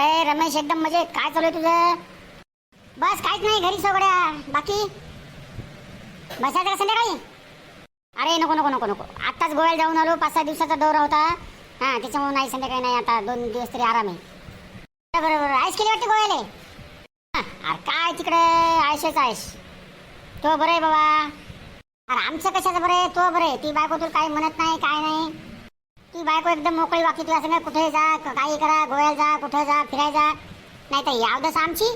अरे रमेश एकदम मजेत. काय चालू आहे तुझं? बस काहीच नाही घरी सगळ्या. बाकी? बसायचं का संध्याकाळी? अरे नको नको नको नको. आत्ताच गोव्याला जाऊन आलो. पाच सहा दिवसाचा दौरा होता. हां त्याच्यामुळे नाही संध्याकाळी नाही. आता दोन दिवस तरी आराम आहे. बरोबर बरं आयस केली वाटते गोव्याला? अरे काय तिकडे? आयशेच आयश तो बरं आहे बाबा. अरे आमचं कशाचं बरं आहे? तो बरं आहे. ती बायको तुला काही म्हणत नाही काय नाही. ती बायको एकदम मोकळी वागते तुला सांगा कुठे जा काही करा गोव्याला जा कुठे जा फिरायला जा. नाही तर यावदस आमची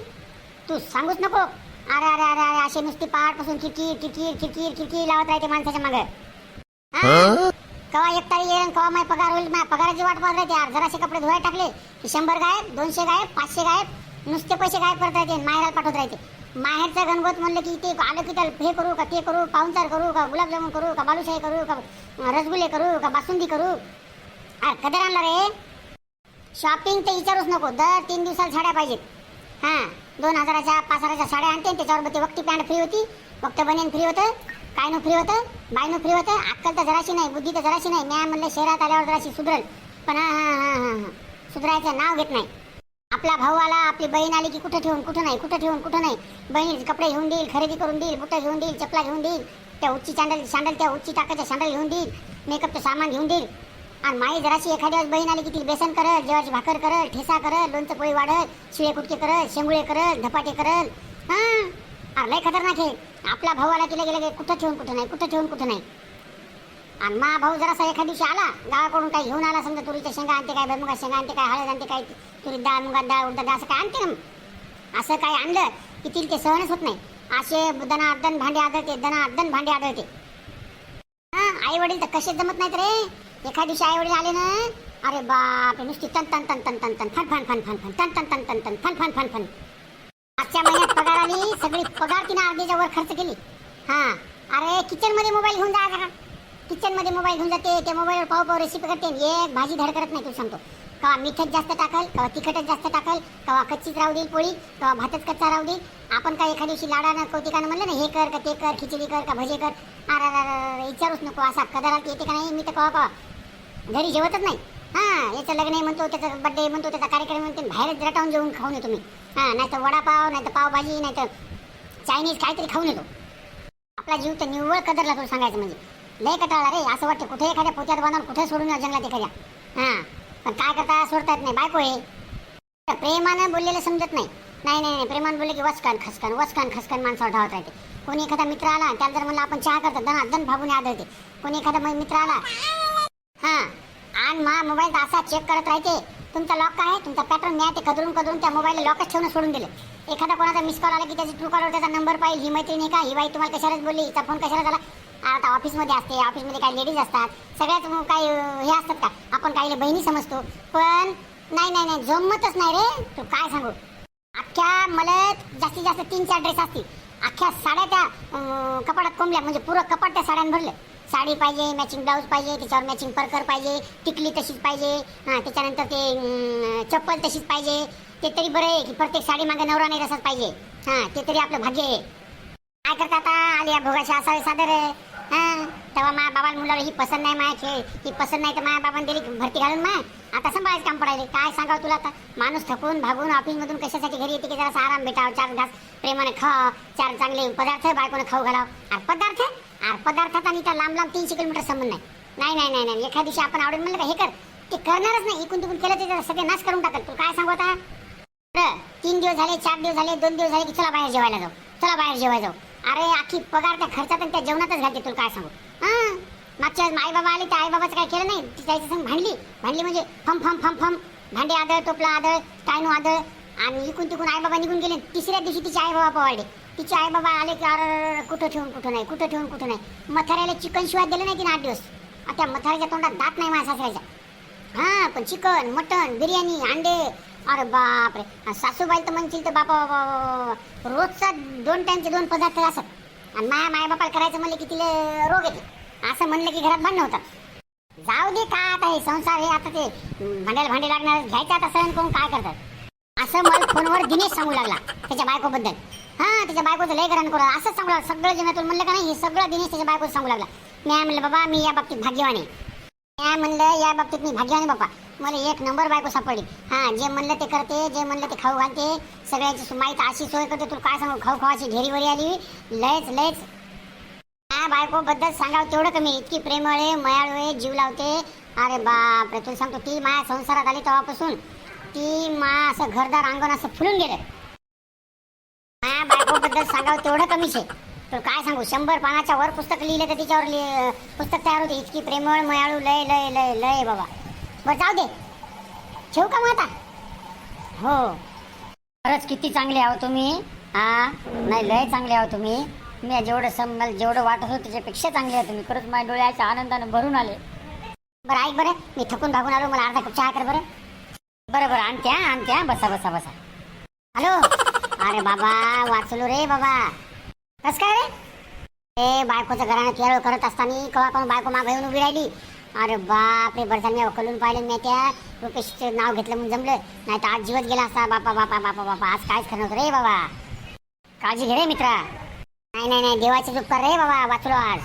तू सांगूच नको. अरे अरे अरे अरे अशी नुसती पहाडपासून किरकिर किरकिर किरकिर किरकिर लावत राहते माणसाच्या मागे. कवा एक तारीख येईल कवा माझा पगार होईल पगाराची वाट पाहत राहते. यार जराशे कपडे धुवायला टाकले की शंभर गायब दोनशे गायब पाचशे गायब नुसते पैसे गायब करत राहते माहेराला पाठवत राहते. माहेरचा गणगोत म्हणलं की ते आलं की तर हे करू का ते करू पाहुणचार करू का गुलाबजामुन करू का बालुशाही करू का रसगुल्ले करू का बासुंदी करू? अरे कधी आणला रे शॉपिंग तर विचारूच नको. दर तीन दिवसाला साड्या पाहिजेत. हां दोन हजाराच्या पाच हजाराच्या साड्या आणते त्याच्यावर ते वक्ती पॅन्ट फ्री होती. फक्त बनियन फ्री होतं काय नो फ्री होतं बाय नो फ्री होतं. अक्कल तर जराशी नाही बुद्धी तर जराशी नाही. मी म्हणलं शहरात आल्यावर जराशी सुधरल. पण हां हां हां हां हां सुधरायचं नाव घेत नाही. आपला भाऊ आला आपली बहीण आली की कुठं ठेवून कुठं नाही कुठं ठेवून कुठं नाही. बहिणीचे कपडे घेऊन देईल खरेदी करून देईल बुटं घेऊन देईल चपला घेऊन देईल. त्या उच्ची चांडल सांडल त्या उच्ची टाकाच्या सँडल घेऊन देईल. मेकअपचं सामान घेऊन देईल. आणि माई जराशी एखाद्या वेळेस बहीण आली की ती बेसन करत जेवाची भाकर करत ठेसा करत लोणचं पोळी वाढत शिळे कुटके करत शेंगुळे करत धपाटे करत हां? लय खतरनाक आहे. आपला भाऊ आला की लगे लगे कुठं ठेवून कुठं नाही कुठं ठेवून कुठं नाही. आणि मा भाऊ जरासा एखाद दिवशी आला गावाकडून काही घेऊन आला समजा तुरीच्या शेंगा आणते काय भरमुगा शेंगा आणते काय हळद आणते काय तुरी डाळ मुगात डाळ उडदा डाळ असं काय आणते ना असं काय आणलं की तिला ते सहनच होत नाही. असे दना अर्धन भांडे आढळते दना अर्धन भांडे आढळते हां आई वडील तर कसे जमत नाहीत रे. एका दिवशी आई वडील आले ना अरे बाप नुसती तन तन तन तन तन तन फन फन फन फन फन तन तन तन तन तन फन फन फन फन. आजच्या महिन्यात पगार आली सगळी पगार तिने अर्धीच्या वर खर्च केली. हा अरे किचनमध्ये मोबाईल घेऊन जा का किचनमध्ये मोबाईल घेऊन जाते त्या मोबाईलवर पाव पाव रेसिपी करते एक भाजी धड करत नाही तू सांगतो. कवा मिठच जास्त टाकल कवा तिखटच जास्त टाकल कवा कच्चीच राहू देईल पोळी कवा भातच कच्चा राहू देईल. आपण काय एखाद्या दिवशी लाडानं कौतिकानं म्हणलं ना हे कर का ते कर खिचडी कर का भजे कर. अरे अरे, विचारूच नको असा कदारात येते का नाही? मी तर कवा कवा घरी जेवतच नाही. हां याचं लग्न आहे म्हणतो त्याचा बड्डे म्हणतो त्याचा कार्यक्रम म्हणतो बाहेरच रटावून जेवून खाऊन येतो मी. हां नाही तर वडापाव नाही तर पावभाजी नाही तर चायनीज काहीतरी खाऊन येतो. आपला जीव तर निव्वळ कदरला तुला सांगायचं म्हणजे. लय कटाळा रे असं वाटतं कुठे एखाद्या पोत्यात बांधून कुठे सोडून या जंगलात एखाद्या. हां पण काय करता सोडता येत नाही. बायको हे प्रेमानं बोललेलं समजत नाही. नाही नाही नाही प्रेमानं बोलले की वचकान खसकान वचकान खसकान माणसावर धावत राहते. कोणी एखादा मित्र आला त्याला जर म्हणलं आपण चहा करतो दना दन भागून आदळते. कोणी एखादा मित्र आला. हां आणि मा मोबाईल असा चेक करत राहते. तुमचा लॉक काय? आहे तुमचा पॅटर्न मी ते कदरून कदरून त्या मोबाईलला लॉकच ठेवून सोडून दिले. एखादा कोणाचा मिस कॉल आला की त्याची ट्रू कॉलवर त्याचा नंबर पाहिजे ही मैत्रिणी नाही का? ही बाई तुम्हाला कशालाच बोलली हिचा फोन कशाला झाला आता ऑफिसमध्ये असते ऑफिसमध्ये काही लेडीज असतात. सगळ्याच काही हे असतात का? आपण काही बहिणी समजतो. पण नाही नाही नाही जमतच नाही रे. तू काय सांगू? अख्ख्या मला जास्तीत जास्त तीन चार ड्रेस असतील. अख्ख्या साड्या त्या कपाटात कोंबल्या म्हणजे पुरं कपाट त्या साड्यानं भरले साडी पाहिजे मॅचिंग ब्लाऊज पाहिजे त्याच्यावर मॅचिंग परकर पाहिजे टिकली तशीच पाहिजे. हां त्याच्यानंतर ते चप्पल तशीच पाहिजे. ते तरी बरं आहे की प्रत्येक साडी मागे नवरा नाही तसाच पाहिजे. हां ते तरी आपलं भाग्य आहे. काय करता आता? आलिया भोगाशी असावे सादर. आहे हां तेव्हा माझ्या ही पसंत नाही माया खेळ ही पसंत नाही तर माया बाबांनी दिली भरती घालून माय. आता सांभाळायचं काम पडायले. काय सांगावं तुला आता? माणूस थकून भागून ऑफिसमधून कशासाठी घरी येते की जरा आराम भेटावं चार घास प्रेमाने खा चार चांगले पदार्थ बायकोने खाऊ घालावं. आर पदार्थ आर पदार्थात आणि त्या लांब लांब तीनशे किलोमीटर संबंध नाही. नाही नाही नाही नाही. एखाद्या दिवशी आपण आवडेल म्हणलं का हे कर. ते करणारच नाही. इकून तिकून केलं ते सगळे नाश करून टाकल. तू काय सांगू आता? तीन दिवस झाले चार दिवस झाले दोन दिवस झाले की चला बाहेर जेवायला जाऊ. चला बाहेर जेवायला जाऊ. अरे आखी पगार त्या खर्चात आणि त्या जेवणातच घालते तुला काय सांगू? हां? मागच्या आई बाबा आले त्या आई बाबाचं काय केलं नाही. तिच्या संग भांडली. भांडली म्हणजे फम फम फम फम. भांडे आदळ टोपला आदळ टायनो आदळ. आणि इकून तिकून आई बाबा निघून गेले. तिसऱ्या दिवशी तिचे आई बाबा पवाडले तिचे आई बाबा आले की अरे कुठं ठेवून कुठं नाही कुठं ठेवून कुठं नाही. मथाऱ्याला चिकन शिवाय दिलं नाही तिने आठ दिवस. आता त्या मथाऱ्याच्या तोंडात दात नाही माझ्या सासऱ्याच्या हा पण चिकन मटन बिर्याणी अंडे. अरे बापरे. सासूबाई तर म्हणतील तर बापा बाबा रोजचा दोन टाईमचे दोन पदार्थ असत आणि माया माया बापाला करायचं म्हणलं की तिला रोग येते. असं म्हणलं की घरात भांडण होतात. जाऊ दे का आता हे संसार हे आता ते भांड्याला भांडे लागणार घ्यायचं आता सहन करून काय करतात? असं मला फोनवर दिनेश सांगू लागला त्याच्या बायकोबद्दल. हा त्याच्या बायकोचं लय करण करू असंच सांगू लागला. सगळं जेव्हा तुला म्हणलं का नाही हे सगळं दिनेश त्याच्या बायकोचं सांगू लागला. मी म्हणलं बाबा मी या बाबतीत भाग्यवान आहे. काय म्हणलं या बाबतीत मी भाग्याने बापा मला एक नंबर बायको सापडली. हा जे म्हणलं ते करते जे म्हणलं ते खाऊ घालते. सगळ्यांची सु- माहीत अशी सोय करते. तुला काय सांगू खाऊ खावाची ढेरी आली. लयच लयच हा बायको बद्दल सांगावं तेवढं कमी. इतकी प्रेमळ आहे मयाळू आहे जीव लावते. अरे बाप रे तुला सांगतो ती माया संसारात आली तेव्हापासून. ती मा असं घरदार अंगण असं फुलून गेलं. माया बायको बद्दल सांगावं तेवढं कमीच आहे. तर काय सांगू शंभर पानाच्या वर पुस्तक लिहिले तर तिच्यावर लिह- पुस्तक तयार होते. इतकी प्रेमळ मयाळू लय लय लय लय बाबा. बरं जाऊ दे. ठेवू का मग आता? हो. खरंच किती चांगले आहो तुम्ही. हा नाही लय चांगले आहो तुम्ही. मी जेवढं सम मला जेवढं वाटत होतं त्याच्यापेक्षा चांगले आहे तुम्ही खरंच माझ्या डोळ्याच्या आनंदानं भरून आले. बरं ऐक बरं. मी थकून भागून आलो. मला अर्धा कप चहा कर बरं. बरं बरं. आणते हा आणते हा बसा बसा बसा. हॅलो? अरे बाबा वाचलो रे बाबा. कस काय रे? ए बायकोचं घरानं केळ करत असताना कवा कोण बायको मागं येऊन उभी राहिली. अरे बाप रे बरं मी कलून पाहिलं नाही त्या. रुपेशचं नाव घेतलं म्हणून जमलं. नाही तर आज जीवत गेला असता बापा बापा बापा बापा. आज कायच खरं रे बाबा. काळजी घे रे मित्रा. नाही नाही नाही देवाचे उपकार रे बाबा वाचलो आज.